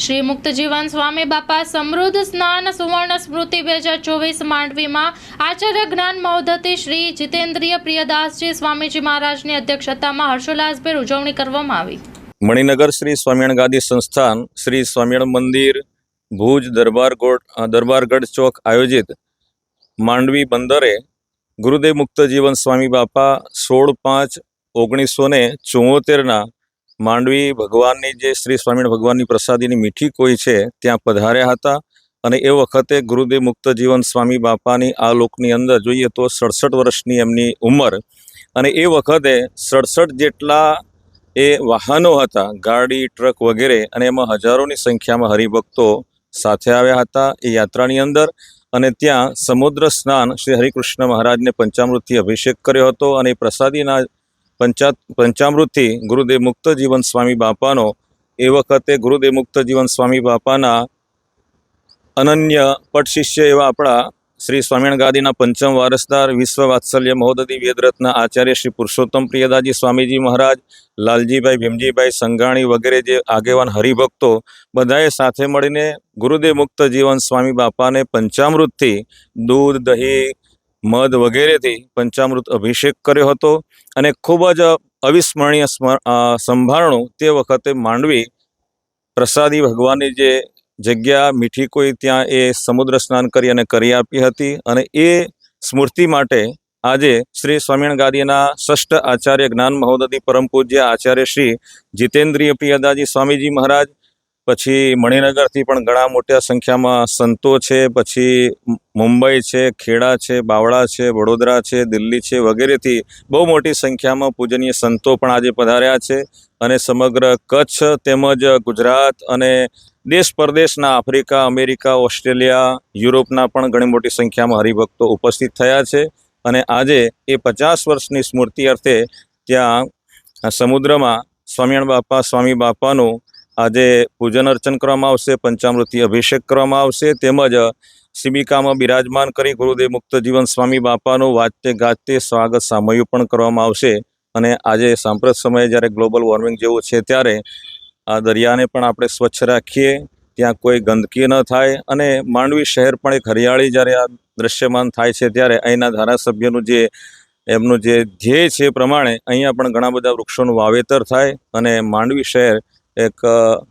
શ્રી મુક્તજીવન સ્વામી બાપા સમૃદ્ધ સ્નાન સુવર્ણ સ્મૃતિ બે હજાર ચોવીસ માંડવીમાં આચાર્ય જ્ઞાન મૌધતી શ્રી જીતેન્દ્રિય પ્રિયદાસજી સ્વામીજી મહારાજની અધ્યક્ષતામાં હર્ષોલ્લાસભેર ઉજવણી કરવામાં આવી. મણિનગર શ્રી સ્વામિયણ ગાદી સંસ્થાન શ્રી સ્વામિયણ મંદિર ભુજ દરબારગોટ દરબારગઢ ચોક આયોજિત માંડવી બંદરે ગુરુદેવ મુક્ત જીવન સ્વામી બાપા સોળ પાંચ ઓગણીસો ને ચુમ્મોતેરના માંડવી ભગવાનની જે શ્રી સ્વામિનારાયણ ભગવાનની પ્રસાદીની મીઠી કોઈ છે, ત્યાં પધાર્યા હતા. અને એ વખતે ગુરુદેવ મુક્ત જીવન સ્વામી બાપાની આ લોકની અંદર જોઈએ તો સડસઠ વર્ષની એમની ઉંમર. અને એ વખતે સડસઠ જેટલા એ વાહનો હતા, ગાડી, ટ્રક વગેરે, અને એમાં હજારોની સંખ્યામાં હરિભક્તો સાથે આવ્યા હતા એ યાત્રાની અંદર. અને ત્યાં સમુદ્ર સ્નાન શ્રી હરિકૃષ્ણ મહારાજને પંચામૃતથી અભિષેક કર્યો હતો અને પ્રસાદીના પંચા પંચામૃતથી ગુરુદેવ મુક્ત જીવન સ્વામી બાપાનો એ વખતે ગુરુદેવ મુક્ત જીવન સ્વામી બાપાના અનન્ય પટ શિષ્ય એવા આપણા શ્રી સ્વામિનારાયણ ગાદીના પંચમ વારસદાર વિશ્વ વાત્સલ્ય મહોદદી વેદરત્ના આચાર્ય શ્રી પુરુષોત્તમ પ્રિયદાજી સ્વામીજી મહારાજ, લાલજીભાઈ ભીમજીભાઈ સંઘાણી વગેરે જે આગેવાન હરિભક્તો બધાએ સાથે મળીને ગુરુદેવ મુક્ત જીવન સ્વામી બાપાને પંચામૃતથી દૂધ, દહીં મધ વગેરેથી પંચામૃત અભિષેક કર્યો હતો અને ખૂબ જ અવિસ્મરણીય સંભારણું તે વખતે માંડવી પ્રસાદી ભગવાનની જે જગ્યા મીઠી કોઈ ત્યાં એ સમુદ્ર સ્નાન કરી અને કરી આપી હતી અને એ સ્મૃતિ માટે આજે શ્રી સ્વામિનારાયણ ગાદીના ષષ્ઠ આચાર્ય જ્ઞાન મહોદય પરમ પૂજ્ય આચાર્ય શ્રી જીતેન્દ્રિય પ્રિયદાજી સ્વામીજી મહારાજ પછી મણિનગરથી પણ ઘણા મોટા સંખ્યામાં સંતો છે, પછી મુંબઈ છે, ખેડા છે, બાવળા છે, વડોદરા છે, દિલ્હી છે વગેરેથી બહુ મોટી સંખ્યામાં પૂજનીય સંતો પણ આજે પધાર્યા છે અને સમગ્ર કચ્છ તેમજ ગુજરાત અને દેશ પરદેશના આફ્રિકા, અમેરિકા, ઓસ્ટ્રેલિયા, યુરોપના પણ ઘણી મોટી સંખ્યામાં હરિભક્તો ઉપસ્થિત થયા છે અને આજે એ પચાસ વર્ષની સ્મૃતિ અર્થે ત્યાં સમુદ્રમાં સ્વામિયાણ બાપા, સ્વામી બાપાનું આજે પૂજન અર્ચન કરવામાં આવશે, પંચામૃતિ અભિષેક કરવામાં આવશે, તેમજ શિબિકામાં બિરાજમાન કરી ગુરુદેવ મુક્ત જીવન સ્વામી બાપાનું વાતે ગાતે સ્વાગત સામયું પણ કરવામાં આવશે. અને આજે સાંપ્રત સમયે જ્યારે ગ્લોબલ વોર્મિંગ જેવું છે ત્યારે આ દરિયાને પણ આપણે સ્વચ્છ રાખીએ, ત્યાં કોઈ ગંદકી ન થાય અને માંડવી શહેર પણ એક હરિયાળી જ્યારે આ દ્રશ્યમાન થાય છે ત્યારે અહીંના ધારાસભ્યનું જે, એમનું જે ધ્યેય છે પ્રમાણે અહીંયા પણ ઘણા બધા વૃક્ષોનું વાવેતર થાય અને માંડવી શહેર એક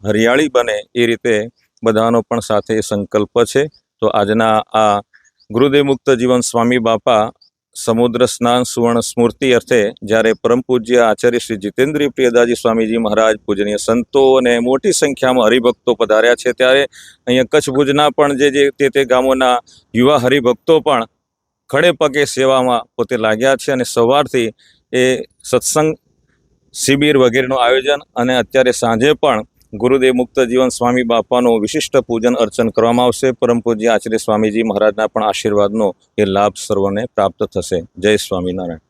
હરિયાળી બને એ રીતે બધાનો પણ સાથે સંકલ્પ છે. તો આજના આ ગુરુદેવ મુક્ત જીવન સ્વામી બાપા સમુદ્ર સ્નાન સુવર્ણ સ્મૃતિ અર્થે જ્યારે પરમ પૂજ્ય આચાર્ય શ્રી જીતેન્દ્રી પ્રિયદાજી સ્વામીજી મહારાજ પૂજનીય સંતો અને મોટી સંખ્યામાં હરિભક્તો પધાર્યા છે, ત્યારે અહીંયા કચ્છ ભુજના પણ જે જે તે તે ગામોના યુવા હરિભક્તો પણ ખડે પગે સેવામાં પોતે લાગ્યા છે અને સવારથી એ સત્સંગ શિબિર વગેરેનું આયોજન અને અત્યારે સાંજે પણ ગુરુદેવ મુક્ત જીવન સ્વામી બાપાનું વિશિષ્ટ પૂજન અર્ચન કરવામાં આવશે. પરમ પૂજ્ય આચાર્ય સ્વામીજી મહારાજના પણ આશીર્વાદનો એ લાભ સર્વને પ્રાપ્ત થશે. જય સ્વામિનારાયણ.